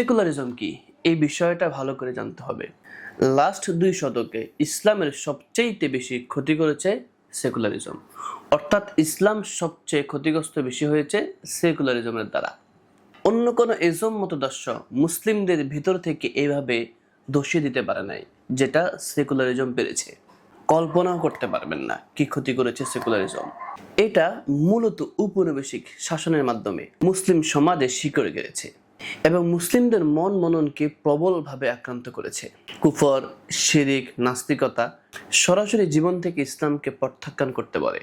Secularism কি? এই বিষয়টা ভালো করে জানতে হবে। লাস্ট দুই শতকে ইসলামের সবচেয়ে বেশি ক্ষতি করেছে সেকুলারিজম। অর্থাৎ ইসলাম সবচেয়ে ক্ষতিগ্রস্ত বেশি হয়েছে সেকুলারিজমের দ্বারা। অন্য কোনো এজম মতদর্শ মুসলিমদের ভিতর থেকে এইভাবে দোষী দিতে পারে নাই, যেটা সেকুলারিজম পেরেছে। কল্পনাও করতে পারবেন না কি ক্ষতি করেছে সেকুলারিজম। এটা মূলত উপনিবেশিক শাসনের মাধ্যমে মুসলিম সমাজে শিকড়ে গেড়েছে। এবং মুসলিমদের মন মননকে প্রবলভাবে আক্রান্ত করেছে। কুফর, শিরিক, নাস্তিকতা সরাসরি জীবন থেকে ইসলামকে প্রত্যাখ্যান করতে পারে।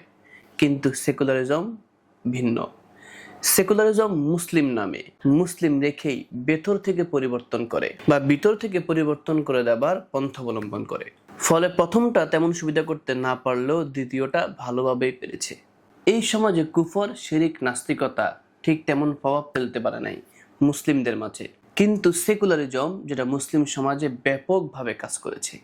কিন্তু সেকুলারিজম ভিন্ন। সেকুলারিজম মুসলিম নামে। মুসলিম রেখেই ভেতর থেকে পরিবর্তন করে বা ভিতর থেকে পরিবর্তন করে দেবার পন্থা অবলম্বন করে। ফলে প্রথমটা তেমন সুবিধা করতে না পারলেও দ্বিতীয়টা ভালোভাবেই পেরেছে। এই সমাজে কুফর, শিরিক, নাস্তিকতা ঠিক তেমন প্রভাব ফেলতে পারে নাই। মুসলিমদের মাঝে। কিন্তু সেকুলারিজম, যেটা মুসলিম সমাজে ব্যাপকভাবে কাজ করেছে,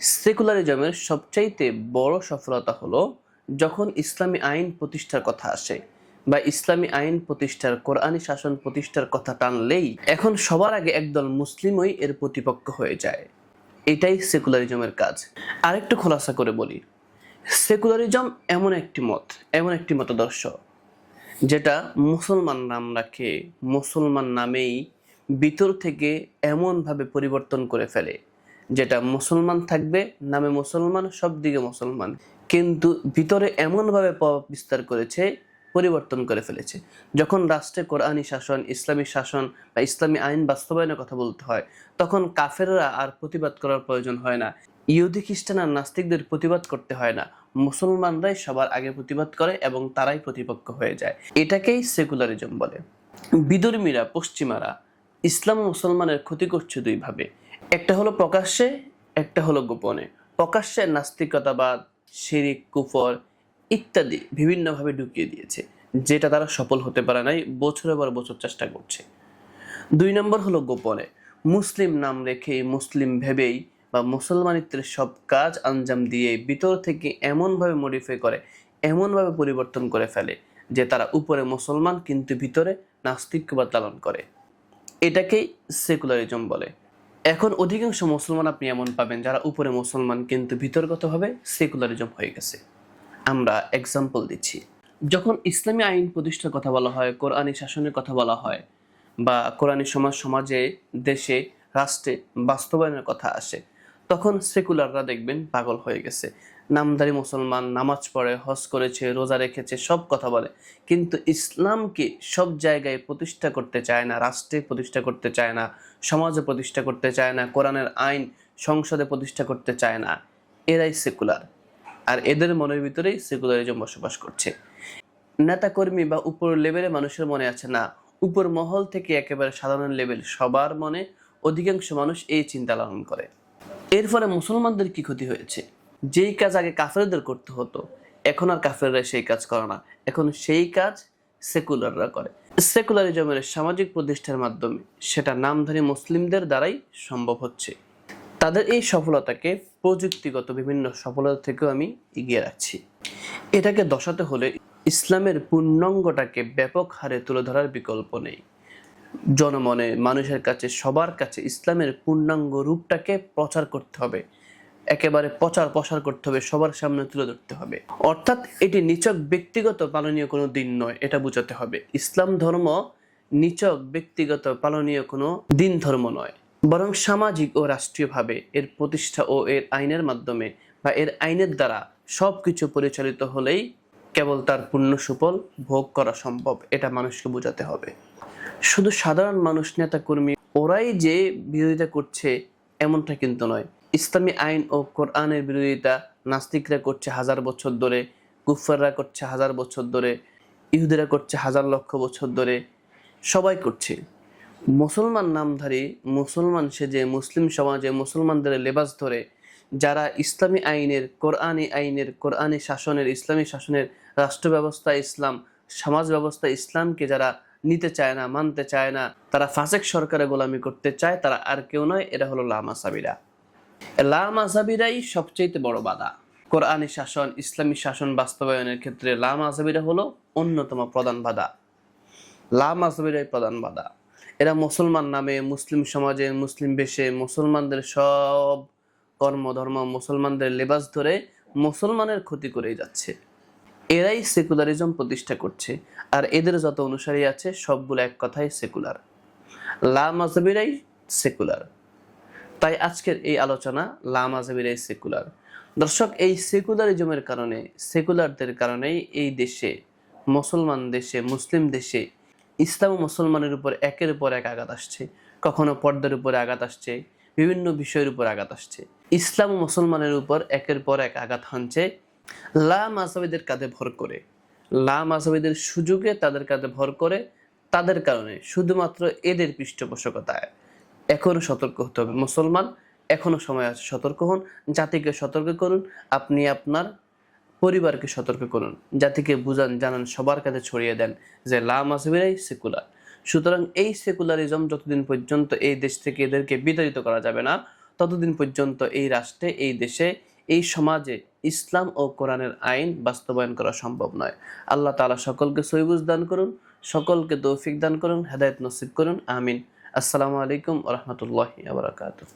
সেকুলারিজমের সবচাইতে বড় সফলতা হলো যখন ইসলামী আইন প্রতিষ্ঠার কথা আসে বা ইসলামী আইন প্রতিষ্ঠার, কোরআনী শাসন প্রতিষ্ঠার কথা টানলেই এখন সবার আগে একদল মুসলিমই এর প্রতিপক্ষ হয়ে যায়। এটাই সেকুলারিজমের কাজ। আরেকটু খোলাসা করে বলি, সেকুলারিজম এমন একটি মত, এমন একটি মতাদর্শ যেটা মুসলমান নাম রাখে, মুসলমান নামেই ভিতর থেকে এমনভাবে পরিবর্তন করে ফেলে, যেটা মুসলমান থাকবে, নামে মুসলমান, সব দিকে মুসলমান। কিন্তু ভিতরে এমনভাবে প্রভাব বিস্তার করেছে, পরিবর্তন করে ফেলেছে। যখন রাষ্ট্রে কোরআনী শাসন, ইসলামী শাসন বা ইসলামী আইন বাস্তবায়নের কথা বলতে হয়, তখন কাফেররা আর প্রতিবাদ করার প্রয়োজন হয় না। ইহুদি খ্রিস্টান আর নাস্তিকদের প্রতিবাদ করতে হয় না। মুসলমানরাই সবার আগে প্রতিবাদ করে এবং তারাই প্রতিপক্ষ হয়ে যায়। এটাকেই সেকুলারিজম বলে। বিদর্মীরা, পশ্চিমারা ইসলাম ও মুসলমানের ক্ষতি করছে দুইভাবে। একটা হলো প্রকাশ্যে, একটা হলো গোপনে। প্রকাশ্যে নাস্তিকতাবাদ, শিরিক, কুফর ইত্যাদি বিভিন্নভাবে ঢুকিয়ে দিয়েছে, যেটা তারা সফল হতে পারে নাই, বছরের পর বছর চেষ্টা করছে। দুই নম্বর হলো গোপনে। মুসলিম নাম রেখে মুসলিম ভেবেই বা মুসলমানিত্বের সব কাজ আঞ্জাম দিয়ে ভিতর থেকে এমনভাবে মডিফাই করে, এমনভাবে পরিবর্তন করে ফেলে যে তারা উপরে মুসলমান কিন্তু ভিতরে নাস্তিকবাদ লালন করে। এটাকেই সেকুলারিজম বলে। এখন অধিকাংশ মুসলমান আপনি এমন পাবেন যারা উপরে মুসলমান কিন্তু ভিতরগতভাবে সেকুলারিজম হয়ে গেছে। আমরা এক্সাম্পল দিচ্ছি। যখন ইসলামী আইন প্রতিষ্ঠার কথা বলা হয়, কোরআনী শাসনের কথা বলা হয় বা কোরআনী সমাজ, সমাজে, দেশে, রাষ্ট্রে বাস্তবায়নের কথা আসে তখন সেকুলাররা দেখবেন পাগল হয়ে গেছে। নামধারী মুসলমান নামাজ পড়ে, হজ করেছে, রোজা রেখেছে, সব কথা বলে। কিন্তু ইসলামকে সব জায়গায় প্রতিষ্ঠা করতে চায় না, রাষ্ট্রে প্রতিষ্ঠা করতে চায় না, সমাজে প্রতিষ্ঠা করতে চায় না, কোরআনের আইন সংসদে প্রতিষ্ঠা করতে চায় না। এরাই সেকুলার। আর এদের মনের ভিতরেই সেকুলারিজম বসবাস করছে। নেতাকর্মী বা উপর লেভেলে মানুষের মনে আছে না, উপর মহল থেকে একেবারে সাধারণ লেভেল সবার মনে, অধিকাংশ মানুষ এই চিন্তা লালন করে। এর ফলে মুসলমানদের কি ক্ষতি হয়েছে? যেই কাজ আগে কাফেরদের করতে হতো, এখন আর কাফেররা সেই কাজ করে না। এখন সেই কাজ সেকুলাররা করে। সেকুলারিজমের সামাজিক প্রতিষ্ঠার মাধ্যমে সেটা নামধারী মুসলিমদের দ্বারাই সম্ভব হচ্ছে। তাদের এই সফলতাকে প্রযুক্তিগত বিভিন্ন সফলতা থেকেও আমি এগিয়ে রাখছি। এটাকে দশাতে হলে ইসলামের পূর্ণাঙ্গটাকে ব্যাপক হারে তুলে ধরার বিকল্প নেই। জনমনে মানুষের কাছে, সবার কাছে ইসলামের পূর্ণাঙ্গ রূপটাকে প্রচার করতে হবে। একেবারে প্রচার প্রসার করতে হবে, সবার সামনে তুলে ধরতে হবে। অর্থাৎ এটি নিচক ব্যক্তিগত পালনীয় কোনো দিন নয়, এটা বোঝাতে হবে। ইসলাম ধর্ম নিচক ব্যক্তিগত পালনীয় কোনো দিন ধর্ম নয়। বরং সামাজিক ও রাষ্ট্রীয়ভাবে এর প্রতিষ্ঠা ও এর আইনের মাধ্যমে বা এর আইনের দ্বারা সব কিছু পরিচালিত হলেই কেবল তার পূর্ণ সুফল ভোগ করা সম্ভব, এটা মানুষকে বোঝাতে হবে। শুধু সাধারণ মানুষ নেতা কর্মী ওরাই যে বিরোধিতা করছে এমনটা কিন্তু নয়। ইসলামী আইন ও কোরআনের বিরোধিতা নাস্তিকরা করছে হাজার বছর ধরে কুফাররা করছে হাজার বছর ধরে, ইহুদিরা করছে হাজার লক্ষ বছর ধরে, সবাই করছে। মুসলমান নামধারী, মুসলমান সেজে, মুসলিম সমাজে মুসলমানদের লেবাস ধরে, যারা ইসলামী আইনের, কোরআনী আইনের, কোরআনী শাসনের, ইসলামী শাসনের রাষ্ট্র ব্যবস্থা ইসলাম সমাজ ব্যবস্থা ইসলামকে যারা নিতে চায় না, মানতে চায় না, তারা ফাসেক সরকারে গোলামি করতে চায়, তারা আর কেউ নয়, এরা হলো লামা সাবিরা লামা সাবিরাই সবচেয়ে বড় বাধা। কোরআনী শাসন, ইসলামী শাসন বাস্তবায়নের ক্ষেত্রে লামা সাবিরা হলো অন্যতম প্রধান বাধা। লামা সাবিরাই প্রধান বাধা। এরা মুসলমান নামে, মুসলিম সমাজে, মুসলিম বেশে, মুসলমানদের সব কর্ম ধর্ম মুসলমানদের লেবাস ধরে মুসলমানের ক্ষতি করেই যাচ্ছে। এরাই সেকুলারিজম প্রতিষ্ঠা করছে, আর এদের যত অনুসারী আছে সবগুলো এক কথায় সেকুলার। লা মাজাবিরাই সেকুলার। তাই আজকের এই আলোচনা লা মাজাবিরাই সেকুলার। দর্শক, এই সেকুলারিজমের কারণে, সেকুলারদের কারণেই এই দেশে, মুসলমান দেশে, মুসলিম দেশে ইসলাম মুসলমানের উপর একের উপর এক আঘাত আসছে, কখনো পর্দার উপরে আঘাত আসছে, বিভিন্ন বিষয়ের উপর আঘাত আসছে। ইসলাম মুসলমানের উপর একের পর এক আঘাত হানছে লা মাসাবিদের কাঁধে ভর করে। লা মাসাবিদের সুযোগে তাদের কাঁধে ভর করে, তাদের কারণে শুধুমাত্র এদের পৃষ্ঠপোষকতায়। এখনও সতর্ক হতে হবে। মুসলমান এখনও সময় আছে সতর্ক হন, জাতিকে সতর্ক করুন, আপনি আপনার পরিবারকে সতর্ক করুন। জাতিকে বুঝান, জানান, সবার কাছে ছড়িয়ে দেন যে লা মাসবিরাই সেকুলার। সুতরাং এই সেকুলারিজম যতদিন পর্যন্ত এই দেশ থেকে এদেরকে বিতাড়িত করা যাবে না, ততদিন পর্যন্ত এই রাষ্ট্রে, এই দেশে, এই সমাজে ইসলাম ও কোরআনের আইন বাস্তবায়ন করা সম্ভব নয়। আল্লাহ তালা সকলকে সৈবুজ দান করুন, সকলকে তৌফিক দান করুন, হেদায়ত নসিব করুন, আমিন। আসসালামু আলাইকুম রহমতুল্লাহ আবরাকাতুহ